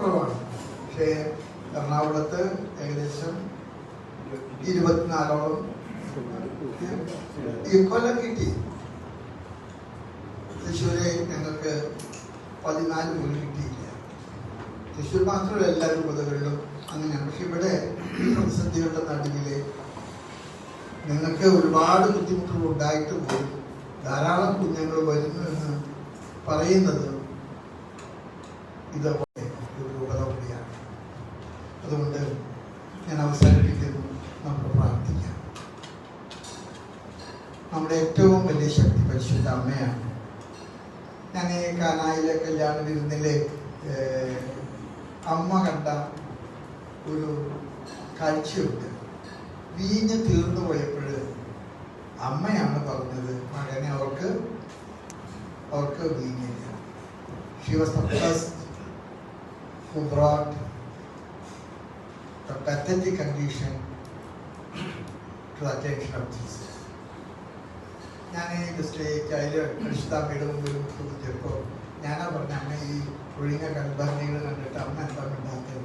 കുറവാണ് പക്ഷേ എറണാകുളത്ത് ഏകദേശം ഇരുപത്തിനാലോളം ഈ കൊല്ലം കിട്ടി. തൃശ്ശൂരെ ഞങ്ങൾക്ക് പതിനാല് പോലും കിട്ടിയില്ല. തൃശ്ശൂർ മാത്രമല്ല എല്ലാ രൂപതകളിലും അങ്ങനെയാണ് പക്ഷെ ഇവിടെ പ്രതിസന്ധികളുടെ നടുവിൽ നിങ്ങൾക്ക് ഒരുപാട് ബുദ്ധിമുട്ടുകൾ ഉണ്ടായിട്ട് പോലും ധാരാളം കുഞ്ഞുങ്ങൾ വരുന്നു എന്ന് പറയുന്നത് കൂടിയാണ് അതുകൊണ്ട് ഞാൻ അവസാനിപ്പിക്കുന്നു. നമ്മൾ പ്രാർത്ഥിക്കാം. നമ്മുടെ ഏറ്റവും വലിയ ശക്തി പരിശുദ്ധ അമ്മയാണ്. ഞാൻ ഈ കാനായിലെ കല്യാണ വിരുന്നിലെ അമ്മ കണ്ട ഒരു കാഴ്ചയുണ്ട്. വീഞ്ഞ് തീർന്നു പോയപ്പോൾ അമ്മയാണ് പറഞ്ഞത് മകനെ അവർക്ക് അവർക്ക് വീഞ്ഞില്ല. She was the first who brought the pathetic condition to the attention of Jesus. ഞാൻ ഈ മിസ്റ്റേക്ക് അതിൽ പരിശുദ്ധാമ്മയുടെ മുമ്പിൽ ചോദിച്ചപ്പോൾ ഞാനാ പറഞ്ഞ അമ്മ ഈ ഒഴിഞ്ഞ കൽഭരണികൾ കണ്ടിട്ട് അമ്മ എന്താ മിണ്ടാത്തത്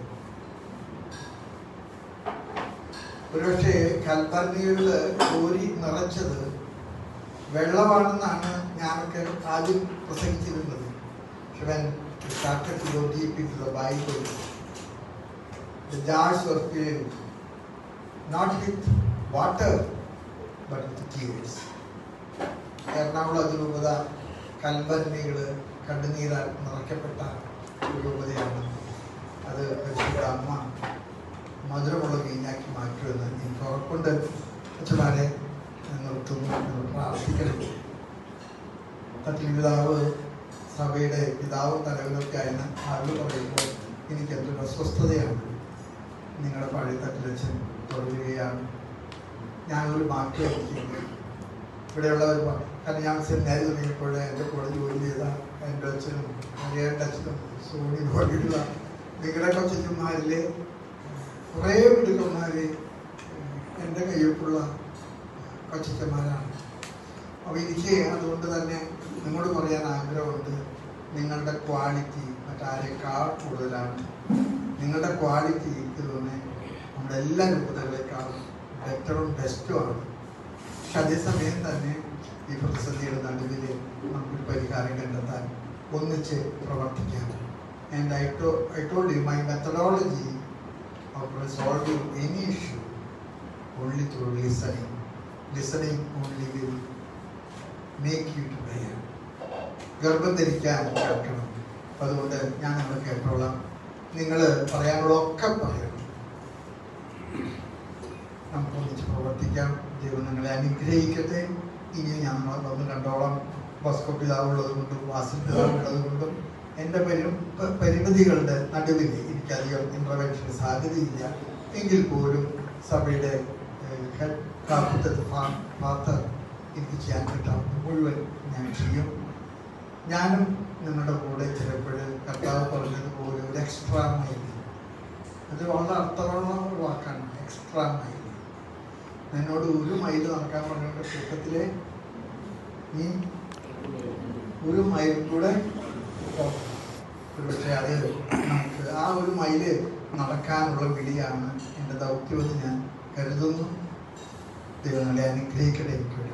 ഒരുപക്ഷെ കൽഭരണികളിൽ കോരി നിറച്ചത് വെള്ളമാണെന്നാണ് ഞാനൊക്കെ ആദ്യം പ്രസംഗിച്ചിരുന്നത് when we started to go deep into the jars were filled not with water but with tears. Ernakulam അതിരൂപത കൽവരണികൾ കണ്ണുനീരാൽ നിറയ്ക്കപ്പെട്ട രൂപതയാണ് അത് പരിശുദ്ധ അമ്മ മധുരമുള്ള വീഞ്ഞാക്കി മാറ്റുമെന്ന് എനിക്ക് ഉറപ്പുണ്ട് അച്ഛന്മാരെ നിർത്തുന്നു. പ്രാർത്ഥിക്കണം. തട്ടിൽ പിതാവ് സഭയുടെ പിതാവ് തലവനൊക്കെ ആയിരുന്ന ആളുകൾ പറയുമ്പോൾ എനിക്ക് എന്തൊരു അസ്വസ്ഥതയാണ്. നിങ്ങളുടെ പഴയ തട്ടിലച്ഛൻ തുടരുകയാണ് ഞാനൊരു മാറ്റം ഇവിടെയുള്ള ഒരു കാരണം ഞാൻ സെമിനാരി തുടങ്ങിയപ്പോൾ എന്റെ കൂടെ ജോലി ചെയ്ത എന്റെ അച്ഛനും മരിയേന്റെ അച്ഛനും സോണി പോലെയുള്ള നിങ്ങളുടെ കൊച്ചുമാരിലെ കുറേ മിടുക്കന്മാർ എന്റെ കയ്യൊപ്പുള്ള കൊച്ചന്മാരാണ് അപ്പോൾ എനിക്ക് അതുകൊണ്ട് തന്നെ നിങ്ങളോട് പറയാൻ ആഗ്രഹമുണ്ട്. നിങ്ങളുടെ ക്വാളിറ്റി മറ്റാരേക്കാൾ കൂടുതലാണ്. നിങ്ങളുടെ ക്വാളിറ്റി തോന്നുന്നത് നമ്മുടെ എല്ലാ രൂപതകളെക്കാളും ബെറ്ററും ബെസ്റ്റുമാണ് പക്ഷെ അതേസമയം തന്നെ ഈ പ്രതിസന്ധിയുടെ നടുവിൽ നമുക്കൊരു പരിഹാരം കണ്ടെത്താൻ ഒന്നിച്ച് പ്രവർത്തിക്കാം. And I to I told you my methodology of resolving any issue only through listening listening only will make you to ഗർഭം ധരിക്കാൻ കേൾക്കണം അതുകൊണ്ട് ഞാൻ നിങ്ങൾ കേട്ടോളാം. നിങ്ങൾ പറയാനുള്ളതൊക്കെ പറയണം. നമുക്ക് ഒന്നിച്ച് പ്രവർത്തിക്കാം. ദൈവം നിങ്ങളെ അനുഗ്രഹിക്കട്ടെ. ഇനി ഞങ്ങൾ വന്ന് കണ്ടോളം. ബസ്കോ പിതാവുള്ളത് കൊണ്ടും വാസിൽ പിതാവുള്ളത് കൊണ്ടും. എന്റെ പരി പരിമിതികളുടെ നടുവിൽ എനിക്കധികം ഇന്റർവെൻഷന് സാധ്യതയില്ല. എങ്കിൽ പോലും സഭയുടെ ഹെഡ് എനിക്ക് ചെയ്യാൻ പറ്റാവുന്ന മുഴുവൻ ഞാൻ ചെയ്യും. ഞാനും നിങ്ങളുടെ കൂടെ ചിലപ്പോൾ കർത്താവ് പറഞ്ഞതുപോലെ ഒരു അത് വളരെ അർത്ഥമുള്ള വാക്കാണ്. എക്സ്ട്രാ മൈൽ എന്നോട് ഒരു മൈൽ നടക്കാൻ പറഞ്ഞ കൂട്ടത്തിലെ നീ ഒരു മൈൽ കൂടെ പക്ഷേ അത് നമുക്ക് ആ ഒരു മൈൽ നടക്കാനുള്ള വിളിയാണ് എന്റെ ദൗത്യമെന്ന് ഞാൻ കരുതുന്നു. ദൈവങ്ങളെ അനുഗ്രഹിക്കട്ടെ എനിക്ക്